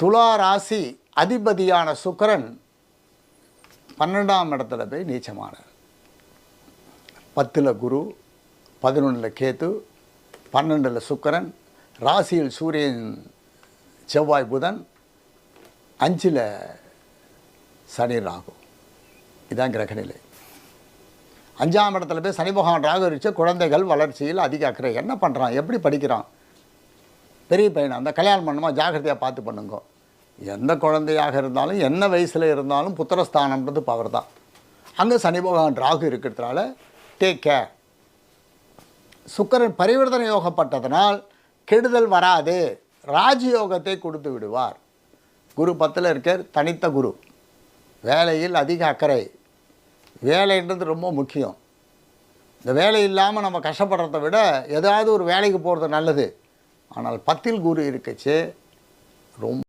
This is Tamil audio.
துலா ராசி அதிபதியான சுக்கிரன் பன்னெண்டாம் இடத்துல போய் நீச்சமானார். பத்தில் குரு பதினொன்றில் கேத்து பன்னெண்டில் சுக்கிரன் ராசியில் சூரியன் செவ்வாய் புதன் அஞ்சில் சனி ராகு. இதான் கிரகநிலை அஞ்சாம் இடத்துல போய் சனி பகவான் ராகு இருந்துச்சு குழந்தைகள் வளர்ச்சியில் அதிக அக்கறை. என்ன பண்ணுறான் எப்படி படிக்கிறான்? பெரிய பையனாக அந்த கல்யாணம் பண்ணுமா ஜாக்கிரதையாக பார்த்து பண்ணுங்க. எந்த குழந்தையாக இருந்தாலும் என்ன வயசில் இருந்தாலும் புத்திரஸ்தானம்ன்றது பவர் தான். அங்கே சனி பகவான் ராகு இருக்கிறதுனால டேக் கேர் சுக்கரன் பரிவர்த்தனை யோகப்பட்டதனால் கெடுதல் வராது. ராஜயோகத்தை கொடுத்து விடுவார். குரு பத்தில் இருக்கார் தனித்த குரு. வேலையில் அதிக அக்கறை. வேலைன்றது ரொம்ப முக்கியம். இந்த வேலை இல்லாமல் நம்ம கஷ்டப்படுறத விட ஏதாவது ஒரு வேலைக்கு போகிறது நல்லது. ஆனால் பத்தில் குரு இருக்கச்சு ரொம்ப